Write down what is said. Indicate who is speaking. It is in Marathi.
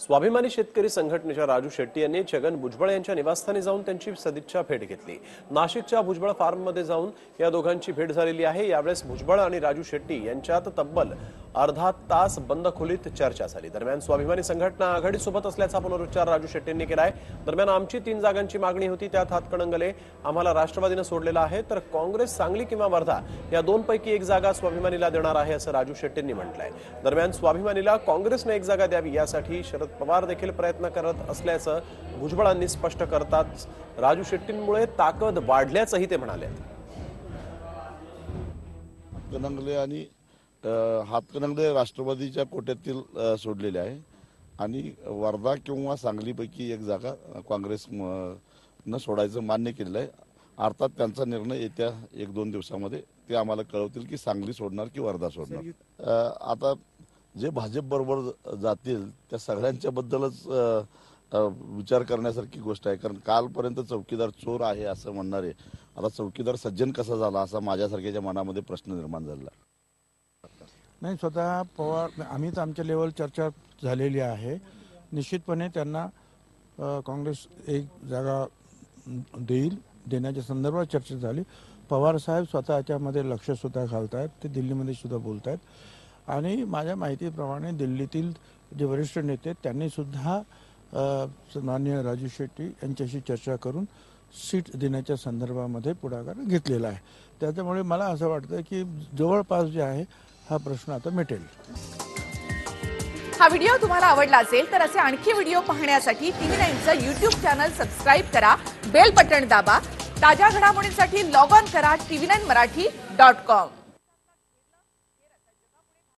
Speaker 1: स्वाभिमानी शेतकरी संघटनेच्या राजू शेट्टी यांनी छगन भुजबळ यांच्या निवासस्थानी जाऊन त्यांची सदिच्छा भेट घेतली. नाशिकच्या भुजबळ फार्ममध्ये जाऊन या दोघांची भेट झालेली आहे. यावेळेस भुजबळ आणि राजू शेट्टी यांच्यात तब्बल अर्धा तास बंद खोलीत चर्चा झाली. दरम्यान स्वाभिमानी संघटना आघाडीसोबत असल्याचा पुनरुच्चार राजू शेट्टींनी केलाय. दरम्यान आमची तीन जागांची मागणी होती त्यात हातकणंगले आम्हाला राष्ट्रवादीनं सोडलेला आहे तर काँग्रेस सांगली किंवा वर्धा या दोनपैकी एक जागा स्वाभिमानीला देणार आहे असं राजू शेट्टींनी म्हटलंय. दरम्यान स्वाभिमानीला काँग्रेसने एक जागा द्यावी यासाठी शरद पवार देखील प्रयत्न करत असल्याचं भुजबळांनी स्पष्ट करताच राजू शेट्टींमुळे ताकद वाढल्याचंही ते म्हणाले.
Speaker 2: हातकणंगले आणि हातकणंगले राष्ट्रवादीच्या कोट्यातील सोडलेले आहे. आणि वर्धा किंवा सांगलीपैकी एक जागा काँग्रेस न सोडायचं मान्य केलेलं आहे. अर्थात त्यांचा निर्णय येत्या एक दोन दिवसामध्ये ते आम्हाला कळवतील की सांगली सोडणार की वर्धा सोडणार. आता जे भाजप बरोबर जातील त्या सगळ्यांच्या बद्दलच विचार करण्यासारखी गोष्ट आहे. कारण कालपर्यंत चौकीदार चोर आहे असं म्हणणारे आता चौकीदार सज्जन कसा झाला असा माझ्यासारख्याच्या मनामध्ये प्रश्न निर्माण झालेला आहे.
Speaker 3: नाही स्वतः पवार आम्ही तर आमच्या लेवल चर्चा झालेली आहे. निश्चितपणे त्यांना काँग्रेस एक जागा देईल देण्याच्या संदर्भात चर्चा झाली. पवार साहेब स्वतः याच्यामध्ये लक्ष सुद्धा घालतायत ते दिल्लीमध्ये सुद्धा बोलत आहेत आणि माझ्या माहितीप्रमाणे दिल्लीतील जे वरिष्ठ नेते आहेत, त्यांनी सुद्धा माननीय राजू शेट्टी यांच्याशी चर्चा करून सीट देण्याच्या संदर्भामध्ये पुढाकार घेतलेला आहे. त्याच्यामुळे मला असं वाटतं की जवळपास जे आहे हा प्रश्न आता मिटेल.
Speaker 4: हा व्हिडिओ तुम्हाला आवडला असेल तर असे आणखी व्हिडिओ पाहण्यासाठी टीव्ही नाईनचं युट्यूब चॅनल सबस्क्राईब करा बेल बटण दाबा ताज्या घडामोडींसाठी लॉग ऑन करा TV nine Marathi dot com.